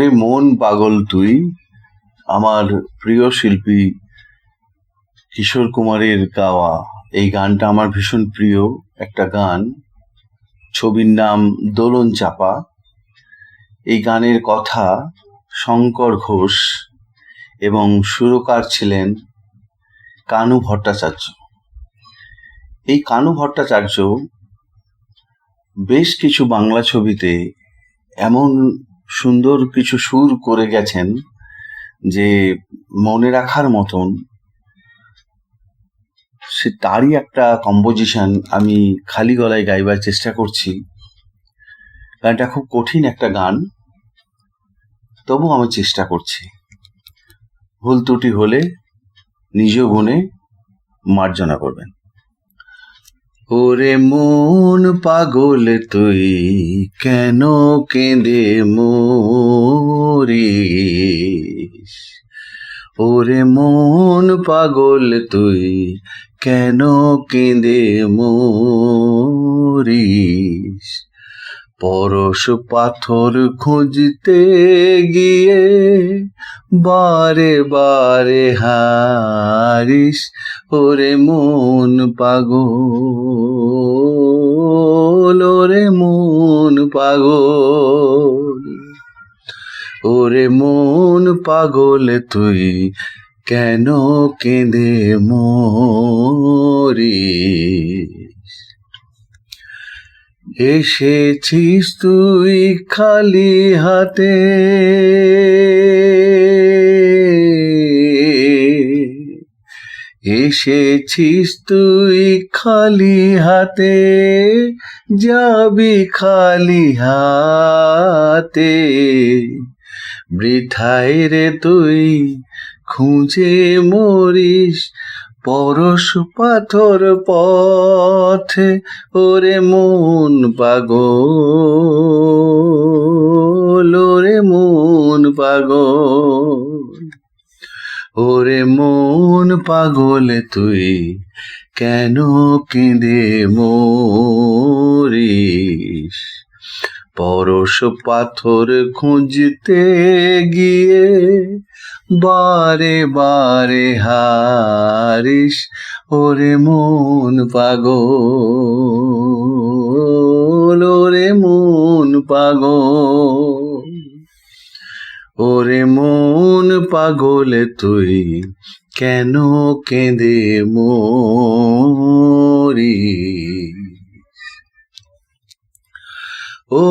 ওরে মন পাগল তুই। আমার প্রিয় শিল্পী কিশোর কুমারের গাওয়া, এই গানটা আমার ভীষণ প্রিয়, একটা গান। ছবির নাম দোলন চাপা। এই গানের কথা শঙ্কর ঘোষ এবং সুরকার ছিলেন কানু ভট্টাচার্য। এই কানু ভট্টাচার্য বেশ কিছু বাংলা ছবিতে এমন সুন্দর কিছু সুর করে গেছেন যে মনে রাখার মতন সে তারই একটা কম্পোজিশন আমি খালি গলায় গাইবার চেষ্টা করছি। গানটা খুব কঠিন একটা গান, তবু আমি চেষ্টা করছি। ভুল ত্রুটি হলে নিজ গুণে মার্জনা করবেন। ওরে মন পাগল তুই, কেন কেঁদে মরিস? ওরে মন পাগল তুই, কেন কেঁদে মরিস? পরশ পাথর খুঁজতে গিয়ে বারে বারে হারিস ওরে মন পাগল, ওরে মন পাগল, ওরে মন পাগল তুই কেন কেঁদে মরিস? এসেছিস তুই খালি হাতে এসেছিস তুই খালি হাতে, যাবি খালি হাতে। বৃথায় রে তুই, খুঁজে মরিস, পরশ পাথর পথে, ওরে মন পাগল, ওরে মন পাগল। ওরে মন পাগল তুই, কেন কেঁদে মরিস? পরশ পাথর খুঁজতে গিয়ে বারে বারে হারিস, ওরে মন পাগল, ওরে মন পাগল। ওরে মন পাগল তুই কেন কেঁদে মরি ও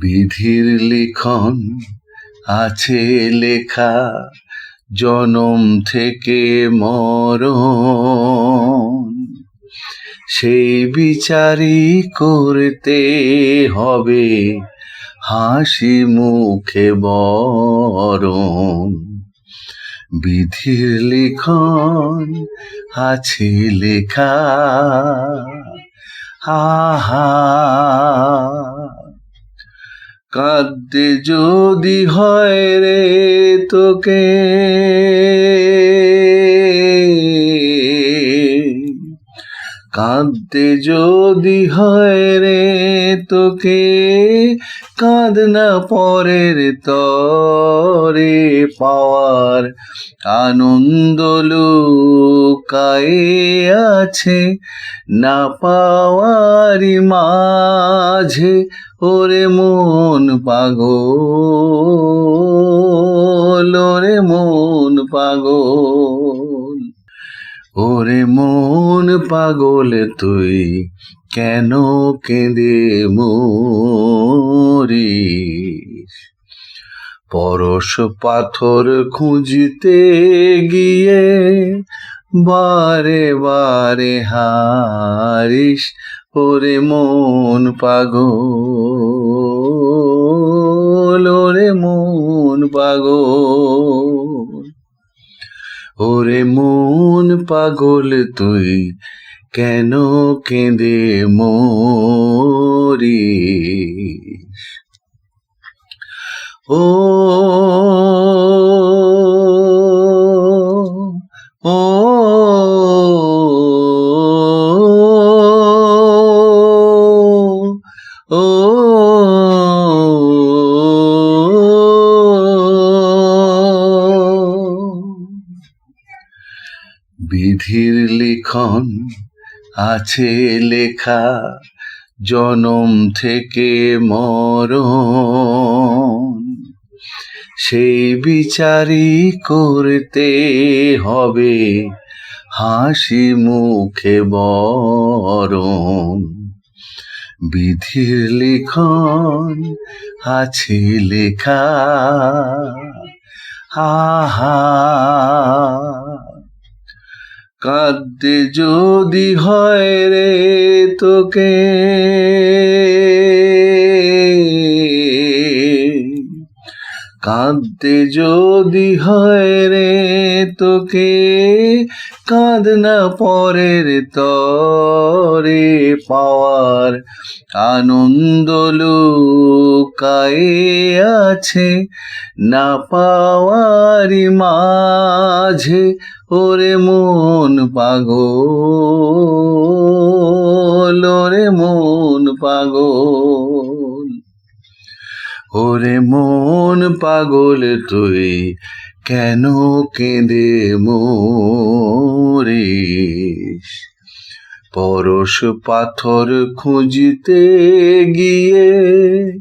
বিধির লিখন আছে লেখা জনম থেকে মরণ। সেই বিচারই করতে হবে হাসি মুখে বরণ। বিধির লিখন আছে লেখা, আহা। কাঁদতে যদি হয় রে তোকে। কাঁদতে যদি হয় রে তোকে কাঁদ না পরের তরে পাওয়ার আনন্দ লুকায়ে আছে, না পাওয়ারি মাঝে ওরে মন পাগল, ওরে মন পাগল। ওরে মন পাগল তুই, কেন কেঁদে মরিস? পরশ পাথর খুঁজতে গিয়ে বারে বারে হারিস, ওরে মন পাগল, ওরে মন পাগল। ওরে মন পাগল তুই কেন কেঁদে মরি? ও ও ও বিধির লিখন আছে লেখা জনম থেকে মরণ। সেই বিচারই করতে হবে হাসি মুখে বরণ। বিধির লিখন আছে লেখা, আহা। কাঁদতে যদি হয় রে তোকে। কাঁদতে যদি হয় রে তোকে কাঁদ না পরের তরে পাওয়ার আনন্দ লুকায়ে আছে, না পাওয়ারি মাঝে ওরে মন পাগল, ওরে মন পাগল। ওরে মন পাগল তুই, কেন কেঁদে মরিস? পরশ পাথর খুঁজতে গিয়ে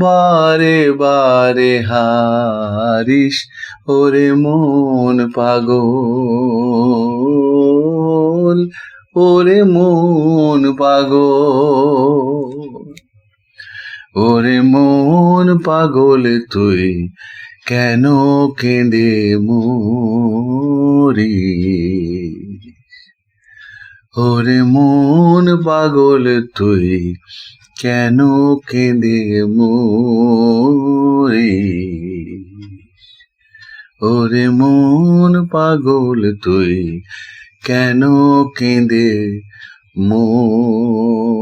বারে বারে হারিস, ওরে মন পাগল, ওরে মন পাগল। ওরে মন পাগল তুই, কেন কেঁদে মরি ওরে মন পাগল তুই, কেন কেঁদে মরি ওরে মন পাগল তুই, কেন কেঁদে মরি